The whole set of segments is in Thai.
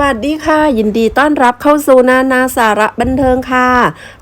วัสดีค่ะ ยินดีต้อนรับเข้าสู่นานาสาระบันเทิงค่ะ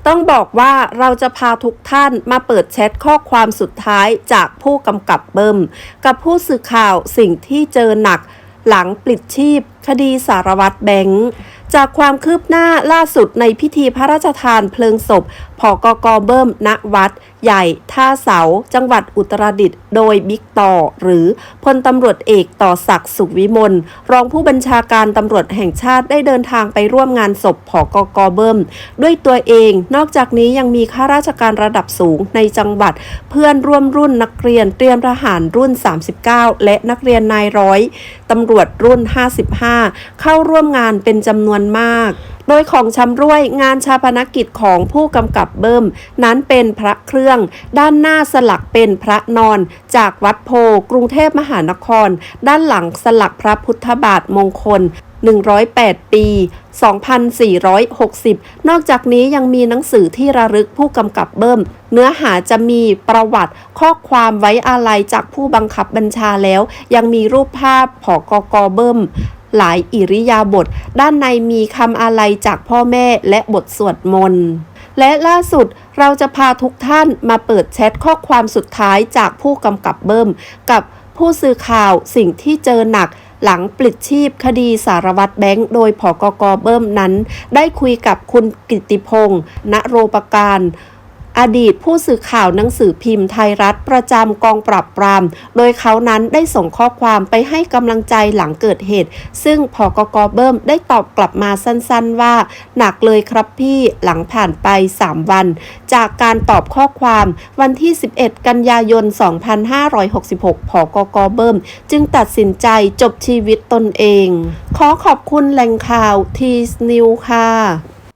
ต้องบอกว่าเราจะพาทุกท่านมาเปิดแชทข้อความสุดท้ายจากผู้กำกับเบิ้มกับผู้สื่อข่าวสิ่งที่เจอหนักหลังปลิดชีพ คดีสารวัตรแบงค์จากความคืบหน้าล่าสุดในพิธีพระราชทานเพลิงศพ อกกเบิ้มณวัด ใหญ่ ท่าเสา จังหวัดอุตรดิตถ์โดยบิ๊กต่อ หรือพลตำรวจเอกต่อศักดิ์สุขวิมลรองผู้บัญชาการตำรวจแห่งชาติได้เดินทางไปร่วมงานศพผอกกเบิ้มด้วยตัวเอง นอกจากนี้ยังมีข้าราชการระดับสูงในจังหวัด เพื่อนร่วมรุ่นนักเรียนเตรียมทหารรุ่น 39 และนักเรียนนายร้อยตำรวจรุ่น 55 เข้าร่วมงานเป็นจำนวนมาก โดยของชำร่วยงานชาปนกิจของผู้กำกับเบิ้มนั้นเป็นพระเครื่อง ด้านหน้าสลักเป็นพระนอน จากวัดโพกรุงเทพมหานคร ด้านหลังสลักพระพุทธบาทมงคล 108 ปี 2460 นอกจากนี้ยังมีหนังสือที่ระลึกผู้กำกับเบิ้ม เนื้อหาจะมีประวัติข้อความไว้อาลัยจากผู้บังคับบัญชาแล้ว ยังมีรูปภาพผอกกเบิ้ม หลายอิริยาบถด้านในมีคำอาลัยจากพ่อแม่และบทสวดมนต์และล่าสุดเราจะพาทุกท่านมาเปิดแชทข้อความสุดท้ายจากผู้กำกับเบิ้ม กับผู้สื่อข่าวสิ่งที่เจอหนักหลังปลิดชีพคดีสารวัตรแบงค์โดยผอกกเบิ้มนั้น ได้คุยกับคุณกิติพงศ์ณโรปการ อดีตผู้สื่อข่าวหนังสือพิมพ์ไทยรัฐประจำกองปราบปราม โดยเขานั้นได้ส่งข้อความไปให้กำลังใจหลังเกิดเหตุ ซึ่งพอกกเบิ้มได้ตอบกลับมาสั้นๆว่า หนักเลยครับพี่หลังผ่านไป 3 วัน จากการตอบข้อความวันที่ 11 กันยายน 2566 พอกกเบิ้ม จึงตัดสินใจจบชีวิตตนเอง ขอขอบคุณแหล่งข่าวทีสนิวค่ะ